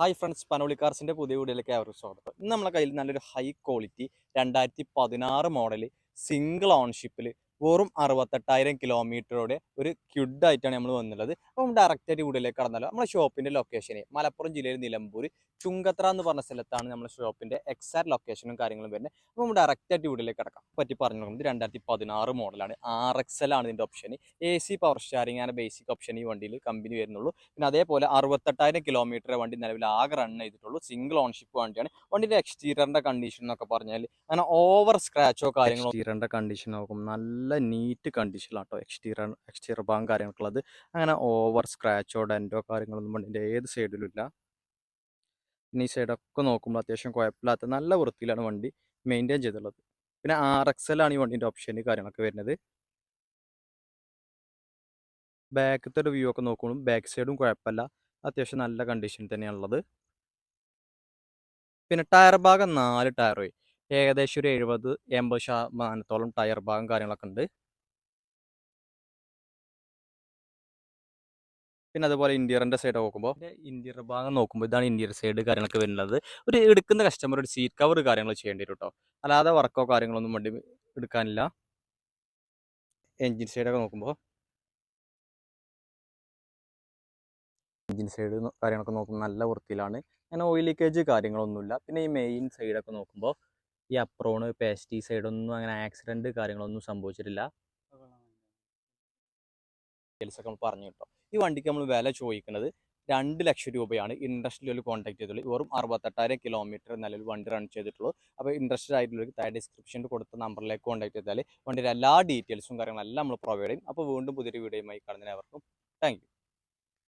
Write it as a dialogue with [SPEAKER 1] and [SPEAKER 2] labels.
[SPEAKER 1] Hi friends Panoli പുതിയ വീഡിയോയിലേക്ക് അവർക്ക് സ്വാഗതം. ഇന്ന് നമ്മളെ കയ്യിൽ നല്ലൊരു ഹൈ ക്വാളിറ്റി രണ്ടായിരത്തി പതിനാറ് മോഡൽ സിംഗിൾ ഓൺഷിപ്പിൽ വെറും അറുപത്തെട്ടായിരം കിലോമീറ്ററോടെ ഒരു ക്യുഡായിട്ടാണ് നമ്മൾ വന്നുള്ളത് അപ്പം ഡയറക്റ്റ് ആയിട്ട് വീഡിയോയിലേക്ക് കടന്നാലോ? നമ്മുടെ ഷോപ്പിന്റെ ലൊക്കേഷന് മലപ്പുറം ജില്ലയിൽ നിലമ്പൂർ ചുങ്കത്ര എന്ന് പറഞ്ഞ സ്ഥലത്താണ് നമ്മുടെ ഷോപ്പിന്റെ എക്സാക്ട് ലൊക്കേഷനും കാര്യങ്ങളും വരുന്നത് അപ്പം ഡയറക്റ്റ് ആയിട്ട് വീഡിയോയിലേക്ക് കിടക്കാം. പറ്റി പറഞ്ഞു നോക്കുന്നത് രണ്ടായിരത്തി പതിനാറ് മോഡലാണ് ആർ എക്സ് എൽ ആണ് ഇതിന്റെ option A C power steering ആണ് ബേസിക് ഓപ്ഷൻ ഈ വണ്ടിയിൽ കമ്പനി വരുന്നുള്ളൂ. പിന്നെ അതേപോലെ അറുപത്തെട്ടായിരം കിലോമീറ്റർ വണ്ടി നിലവിൽ ആകെ റൺ ചെയ്തിട്ടുള്ളൂ. സിംഗിൾ ഓൺഷിപ്പ് വണ്ടിയാണ്. വണ്ടിയുടെ എക്സ്റ്റീരിയറിന്റെ കണ്ടീഷൻ എന്നൊക്കെ പറഞ്ഞാൽ അങ്ങനെ ഓവർ സ്ക്രാച്ചോ കാര്യങ്ങളോ എക്സ്റ്റീരിയറിന്റെ കണ്ടീഷൻ നോക്കും. നല്ല നീറ്റ് കണ്ടീഷനിലാട്ടോ എക്സ്റ്റീരിയർ എക്സ്റ്റീരിയർ ഭാഗം കാര്യങ്ങളൊക്കെ അങ്ങനെ ഓവർ സ്ക്രാച്ചോ ഡെന്റോ കാര്യങ്ങളൊന്നും വണ്ടിന്റെ ഏത് സൈഡിലും ഇല്ല. പിന്നെ ഈ സൈഡൊക്കെ നോക്കുമ്പോൾ അത്യാവശ്യം കുഴപ്പമില്ലാത്ത നല്ല വൃത്തിയിലാണ് വണ്ടി മെയിന്റെയിൻ ചെയ്തിട്ടുള്ളത്. പിന്നെ ആർ എക്സ് എൽ ആണ് ഈ വണ്ടിന്റെ ഓപ്ഷൻ കാര്യങ്ങളൊക്കെ വരുന്നത്. ബാക്കത്തെ ഒരു വ്യൂ ഒക്കെ നോക്കുമ്പോൾ ബാക്ക് സൈഡും കുഴപ്പമില്ല. അത്യാവശ്യം നല്ല കണ്ടീഷനിൽ തന്നെയാണുള്ളത്. പിന്നെ ടയർ ഭാഗം നാല് ടയർ ഏകദേശം ഒരു എഴുപത് എൺപത് ശതമാനത്തോളം ടയർ ഭാഗം കാര്യങ്ങളൊക്കെ ഉണ്ട്. പിന്നെ അതുപോലെ ഇന്റീരിയറിന്റെ സൈഡ് നോക്കുമ്പോൾ ഇന്റീരിയർ ഭാഗം നോക്കുമ്പോൾ ഇതാണ് ഇന്റീരിയർ സൈഡ് കാര്യങ്ങളൊക്കെ വരുന്നത്. ഒരു എടുക്കുന്ന കസ്റ്റമർ ഒരു സീറ്റ് കവർ കാര്യങ്ങൾ ചെയ്യേണ്ടി വരും കേട്ടോ അല്ലാതെ വർക്കോ കാര്യങ്ങളൊന്നും വണ്ടി എടുക്കാനില്ല. എൻജിൻ സൈഡൊക്കെ നോക്കുമ്പോൾ എൻജിൻ സൈഡ് കാര്യങ്ങളൊക്കെ നോക്കുമ്പോൾ നല്ല വൃത്തിയിലാണ്. അങ്ങനെ ഓയിൽ ലീക്കേജ് കാര്യങ്ങളൊന്നുമില്ല. പിന്നെ ഈ മെയിൻ സൈഡൊക്കെ നോക്കുമ്പോൾ ഈ അപ്രോണ് പേസ്റ്റി സൈഡൊന്നും അങ്ങനെ ആക്സിഡന്റ് കാര്യങ്ങളൊന്നും സംഭവിച്ചിട്ടില്ല. നമ്മൾ പറഞ്ഞു കേട്ടോ. ഈ വണ്ടിക്ക് നമ്മൾ വില ചോദിക്കുന്നത് രണ്ട് ലക്ഷം രൂപയാണ്. ഇൻഡസ്ട്രിയൽ കോൺടാക്ട് ചെയ്തിട്ടുള്ളൂ. വെറും അറുപത്തെട്ടായിരം കിലോമീറ്റർ നിലവിൽ വണ്ടി റൺ ചെയ്തിട്ടുള്ളൂ. അപ്പോൾ ഇൻട്രസ്റ്റഡ് ആയിട്ടുള്ളവർക്ക് താഴെ ഡിസ്ക്രിപ്ഷനിൽ കൊടുത്ത നമ്പറിലേക്ക് കോൺടാക്ട് ചെയ്താൽ വണ്ടിയുടെ എല്ലാ ഡീറ്റെയിൽസും കാര്യങ്ങളെല്ലാം നമ്മൾ പ്രൊവൈഡ് ചെയ്യും. അപ്പോൾ വീണ്ടും പുതിയൊരു വീഡിയോയുമായി കാണുന്നതിനവർക്കും താങ്ക്